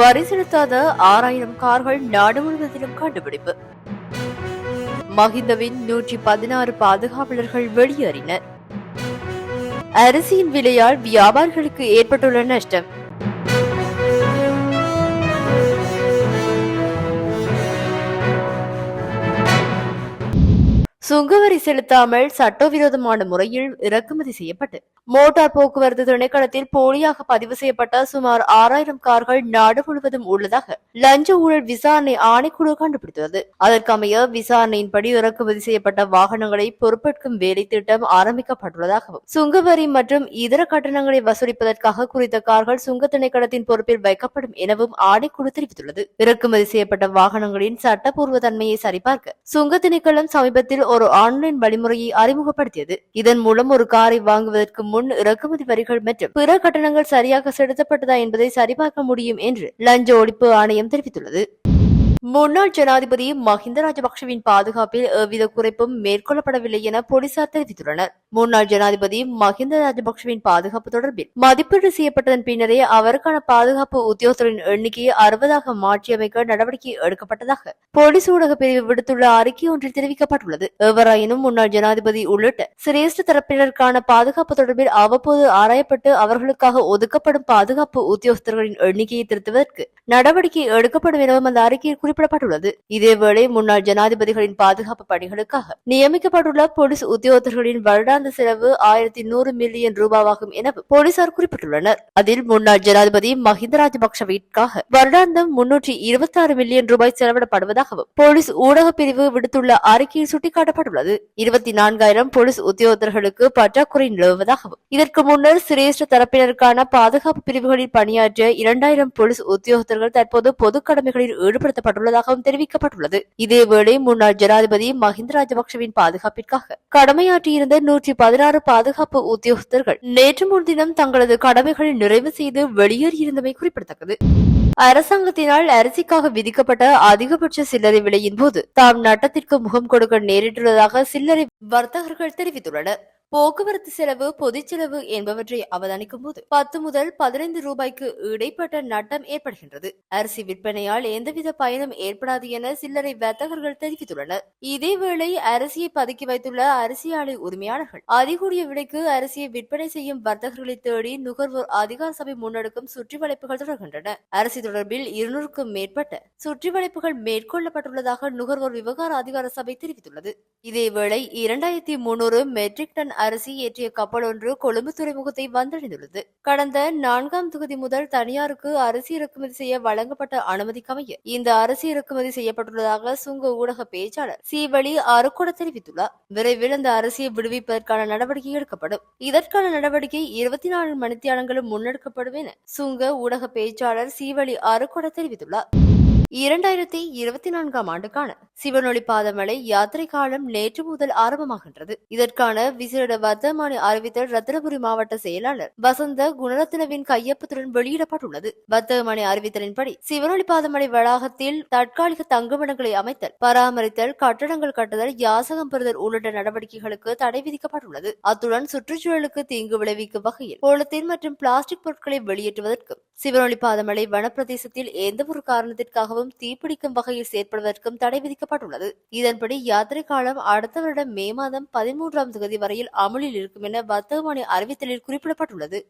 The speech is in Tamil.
வரி செலுத்தாத ஆறாயிரம் கார்கள் நாடு முழுவதிலும் கண்டுபிடிப்பு. மஹிந்தவின் நூற்றி பதினாறு பாதுகாவலர்கள் வெளியேறினர். அரிசியின் விலையால் வியாபாரிகளுக்கு ஏற்பட்டுள்ள நஷ்டம். சுங்கவரி செலுத்தாமல் சட்டவிரோதமான முறையில் இறக்குமதி செய்யப்பட்டு மோட்டார் போக்குவரத்து திணைக்களத்தில் போலியாக பதிவு செய்யப்பட்ட சுமார் ஆறாயிரம் கார்கள் நாடு முழுவதும் உள்ளதாக லஞ்ச ஊழல் விசாரணை ஆணைக்குழு கண்டுபிடித்துள்ளது. அதற்கமைய விசாரணையின்படி இறக்குமதி செய்யப்பட்ட வாகனங்களை பொறுப்பேற்கும் வேலை திட்டம் ஆரம்பிக்கப்பட்டுள்ளதாகவும் சுங்கவரி மற்றும் இதர கட்டணங்களை வசூலிப்பதற்காக குறித்த கார்கள் சுங்க திணைக்களத்தின் பொறுப்பில் வைக்கப்படும் எனவும் ஆணைக்குழு தெரிவித்துள்ளது. இறக்குமதி செய்யப்பட்ட வாகனங்களின் சட்டப்பூர்வ தன்மையை சரிபார்க்க சுங்க திணைக்களம் சமீபத்தில் ஒரு ஆன்லைன் வழிமுறையை அறிமுகப்படுத்தியது. இதன் மூலம் ஒரு காரை வாங்குவதற்கு முன் இறக்குமதி வரிகள் மற்றும் பிற கட்டணங்கள் சரியாக செலுத்தப்பட்டதா என்பதை சரிபார்க்க முடியும் என்று லஞ்ச ஒழிப்பு ஆணையம் தெரிவித்துள்ளது. முன்னாள் ஜனாதிபதி மஹிந்த ராஜபக்சவின் பாதுகாப்பில் எவ்வித குறைப்பும் மேற்கொள்ளப்படவில்லை என போலீசார் தெரிவித்துள்ளனர். முன்னாள் ஜனாதிபதி மஹிந்த ராஜபக்சவின் பாதுகாப்பு தொடர்பில் மதிப்பீடு செய்யப்பட்டதன் பின்னரே அவருக்கான பாதுகாப்பு உத்தியோகத்தரின் எண்ணிக்கையை அறுபதாக மாற்றியமைக்க நடவடிக்கை எடுக்கப்பட்டதாக போலீஸ் ஊடக பிரிவு விடுத்துள்ள அறிக்கை ஒன்றில் தெரிவிக்கப்பட்டுள்ளது. எவ்வாறாயினும் முன்னாள் ஜனாதிபதி உள்ளிட்ட சிரேஷ்ட தரப்பினருக்கான பாதுகாப்பு தொடர்பில் அவ்வப்போது ஆராயப்பட்டு அவர்களுக்காக ஒதுக்கப்படும் பாதுகாப்பு உத்தியோகஸ்தர்களின் எண்ணிக்கையை திருத்துவதற்கு நடவடிக்கை எடுக்கப்படும் எனவும் அந்த அறிக்கையில் குறிப்பிடப்பட்டுள்ளது. இதேவேளை முன்னாள் ஜனாதிபதிகளின் பாதுகாப்பு பணிகளுக்காக நியமிக்கப்பட்டுள்ள போலீஸ் உத்தியோகத்தர்களின் வருடாந்த செலவு ஆயிரத்தி நூறு மில்லியன் ரூபாவாகும் என போலீசார் குறிப்பிட்டுள்ளனர். அதில் முன்னாள் ஜனாதிபதி மஹிந்த ராஜபக்சவிற்காக வருடாந்தம் முன்னூற்றி இருபத்தி ஆறு மில்லியன் ரூபாய் செலவிடப்படுவதாகவும் போலீஸ் ஊடக பிரிவு விடுத்துள்ள அறிக்கையில் சுட்டிக்காட்டப்பட்டுள்ளது. இருபத்தி நான்காயிரம் போலீஸ் உத்தியோகத்தர்களுக்கு பற்றாக்குறை நிலவுவதாகவும் இதற்கு முன்னர் சிரேஷ்ட தரப்பினருக்கான பாதுகாப்பு பிரிவுகளில் பணியாற்றிய இரண்டாயிரம் போலீஸ் உத்தியோகத்தர்கள் தற்போது பொது கடமைகளில் ஈடுபடுத்தப்பட்டுள்ளனர். ஈடுபடுத்தப்பட்டுள்ளதாகவும் தெரிவிக்கப்பட்டுள்ளது. இதேவேளை முன்னாள் ஜனாதிபதி மஹிந்த ராஜபக்சவின் பாதுகாப்பிற்காக கடமையாற்றியிருந்த நூற்றி பதினாறு பாதுகாப்பு உத்தியோகஸ்தர்கள் நேற்று முன்தினம் தங்களது கடமைகளை நிறைவு செய்து வெளியேறியிருந்தமை குறிப்பிடத்தக்கது. அரசாங்கத்தினால் அரிசிக்காக விதிக்கப்பட்ட அதிகபட்ச சில்லறை விலையின் போது தாம் நட்டத்திற்கு முகம் கொடுக்க நேரிட்டுள்ளதாக சில்லறை வர்த்தகர்கள் தெரிவித்துள்ளனர். போக்குவரத்து செலவு பொதுச் செலவு என்பவற்றை அவதானிக்கும் போது பத்து முதல் பதினைந்து ரூபாய்க்கு இடைப்பட்ட நட்டம் ஏற்படுகின்றது. அரிசி விற்பனையால் எந்தவித பயனும் ஏற்படாது என சில்லறை வர்த்தகர்கள் தெரிவித்துள்ளனர். இதேவேளை அரிசியை பதுக்கி வைத்துள்ள அரிசி ஆலை உரிமையாளர்கள் அதிகூடிய விலைக்கு அரிசியை விற்பனை செய்யும் வர்த்தகர்களை தேடி நுகர்வோர் அதிகார சபை முன்னெடுக்கும் சுற்றி வளைப்புகள் தொடர்கின்றன. அரிசி தொடர்பில் இருநூறுக்கும் மேற்பட்ட சுற்றி வளைப்புகள் மேற்கொள்ளப்பட்டுள்ளதாக நுகர்வோர் விவகார அதிகார சபை தெரிவித்துள்ளது. இதேவேளை இரண்டாயிரத்தி முன்னூறு மெட்ரிக் டன் அரிசி ஏற்றிய கப்பல் ஒன்று கொழும்பு துறைமுகத்தை வந்தடைந்துள்ளது. கடந்த நான்காம் தொகுதி முதல் தனியாருக்கு அரிசி இறக்குமதி செய்ய வழங்கப்பட்ட அனுமதிக்கமைய இந்த அரிசி இறக்குமதி செய்யப்பட்டுள்ளதாக சுங்க ஊடக பேச்சாளர் சீவழி அருக்கொட தெரிவித்துள்ளார். விரைவில் அந்த அரிசியை விடுவிப்பதற்கான நடவடிக்கை எடுக்கப்படும். இதற்கான நடவடிக்கை இருபத்தி நாலு மணித்தியாலங்களும் முன்னெடுக்கப்படும் என சுங்க ஊடக பேச்சாளர் சீவழி அருக்கொட தெரிவித்துள்ளார். இரண்டாயிரத்தி இருபத்தி நான்காம் ஆண்டுக்கான சிவனொளி பாதமலை யாத்திரை காலம் நேற்று முதல் ஆரம்பமாகின்றது. இதற்கான விசேட வர்த்தமானி அறிவித்தல் ரத்தினபுரி மாவட்ட செயலாளர் வசந்த குணரத்னவின் கையொப்பத்துடன் வெளியிடப்பட்டுள்ளது. வர்த்தமானி அறிவித்தலின்படி சிவனொளி பாதமலை வளாகத்தில் தற்காலிக தங்குமிடங்களை அமைத்தல் பராமரித்தல் கட்டடங்கள் கட்டுதல் யாசகம் பெறுதல் உள்ளிட்ட நடவடிக்கைகளுக்கு தடை விதிக்கப்பட்டுள்ளது. அத்துடன் சுற்றுச்சூழலுக்கு தீங்கு விளைவிக்கும் வகையில் போலத்தீன் மற்றும் பிளாஸ்டிக் பொருட்களை வெளியேற்றுவதற்கும் சிவனொளி பாதமலை வனப்பிரதேசத்தில் எந்த ஒரு காரணத்திற்காகவும் தீப்பிடிக்கும் வகையில் செயற்படுவதற்கும் தடை விதிக்கப்பட்டுள்ளது. இதன்படி யாத்திரை காலம் அடுத்த வருடம் மே மாதம் பதிமூன்றாம் தேதி வரையில் அமலில் இருக்கும் என வர்த்தகமணி அறிவித்தலில் குறிப்பிடப்பட்டுள்ளது.